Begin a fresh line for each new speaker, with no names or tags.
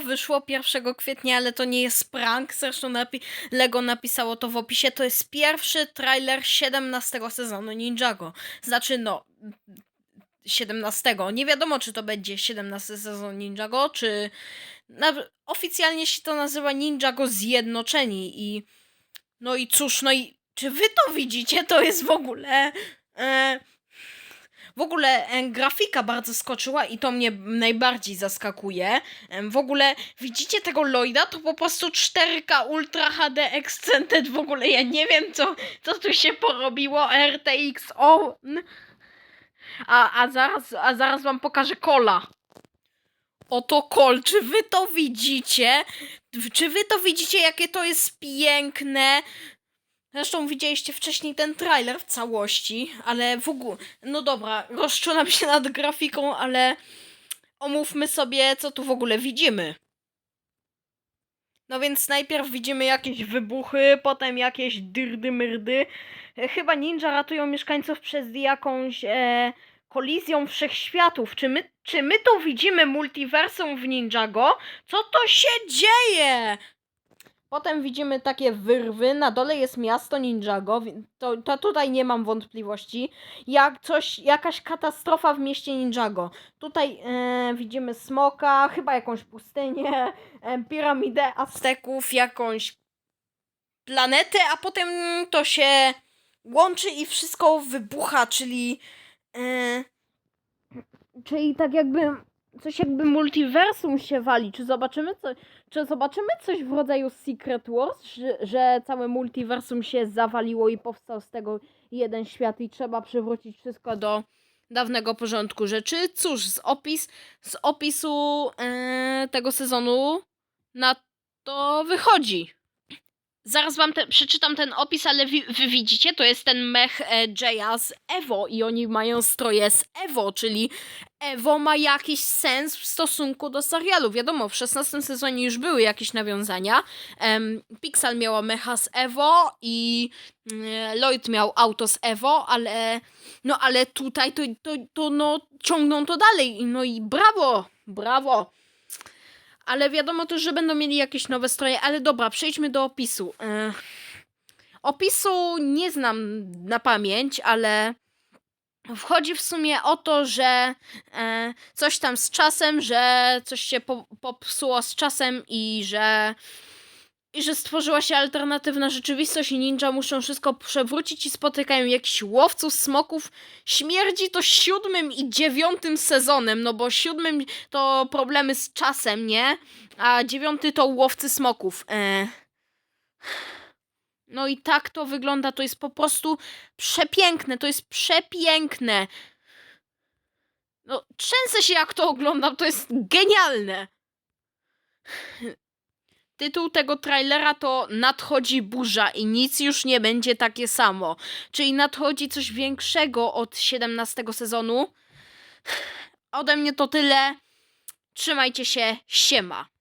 Wyszło 1 kwietnia, ale to nie jest prank. Zresztą napi Lego napisało to w opisie. To jest pierwszy trailer 17 sezonu Ninjago. Znaczy, no. 17. Nie wiadomo, czy to będzie 17 sezon Ninjago, czy. Oficjalnie się to nazywa Ninjago Zjednoczeni. I. No i cóż, no i. Czy wy to widzicie? To jest w ogóle. E... W ogóle e, grafika bardzo skoczyła i to mnie najbardziej zaskakuje. Em, w ogóle widzicie tego Lloyda? To po prostu 4K Ultra HD Extended. W ogóle ja nie wiem, co, co tu się porobiło. RTX O. A, a, zaraz, a zaraz wam pokażę kola. Oto kol. Czy wy to widzicie? Czy wy to widzicie, jakie to jest piękne? Zresztą widzieliście wcześniej ten trailer w całości, ale w ogóle. No dobra, rozczulam się nad grafiką, ale omówmy sobie, co tu w ogóle widzimy. No więc najpierw widzimy jakieś wybuchy, potem jakieś dyrdy myrdy. E, Chyba ninja ratują mieszkańców przed jakąś e, kolizją wszechświatów. Czy my, czy my tu widzimy multiversum w Ninjago? Co to się dzieje? Potem widzimy takie wyrwy, na dole jest miasto Ninjago, to, to tutaj nie mam wątpliwości. Jak coś, jakaś katastrofa w mieście Ninjago. Tutaj e, widzimy smoka, chyba jakąś pustynię, e, piramidę Azteków, jakąś planetę, a potem to się łączy i wszystko wybucha, czyli e, czyli tak jakby coś jakby multiversum się wali. Czy zobaczymy coś, czy zobaczymy coś w rodzaju Secret Wars, że, że całe multiversum się zawaliło i powstał z tego jeden świat i trzeba przywrócić wszystko do dawnego porządku rzeczy. Cóż, z, opis, z opisu e, tego sezonu na to wychodzi. Zaraz wam te, przeczytam ten opis, ale wi, wy widzicie, to jest ten mech e, Jaya z Evo i oni mają stroje z Evo, czyli Evo ma jakiś sens w stosunku do serialu. Wiadomo, w 16 sezonie już były jakieś nawiązania. Em, Pixel miała mecha z Evo i mm, Lloyd miał auto z Evo, ale no ale tutaj to, to, to no ciągną to dalej. No i brawo, brawo. Ale wiadomo też, że będą mieli jakieś nowe stroje, ale dobra, przejdźmy do opisu. E, opisu nie znam na pamięć, ale wchodzi w sumie o to, że e, coś tam z czasem, że coś się po, popsuło z czasem i że i że stworzyła się alternatywna rzeczywistość i ninja muszą wszystko przewrócić i spotykają jakichś łowców smoków. Śmierdzi to siódmym i dziewiątym sezonem, no bo siódmym to problemy z czasem, nie? A dziewiąty to łowcy smoków. E... No i tak to wygląda, to jest po prostu przepiękne, to jest przepiękne. No, trzęsę się jak to oglądam, to jest genialne. Tytuł tego trailera to Nadchodzi burza i nic już nie będzie takie samo. Czyli nadchodzi coś większego od 17 sezonu. Ode mnie to tyle. Trzymajcie się, siema.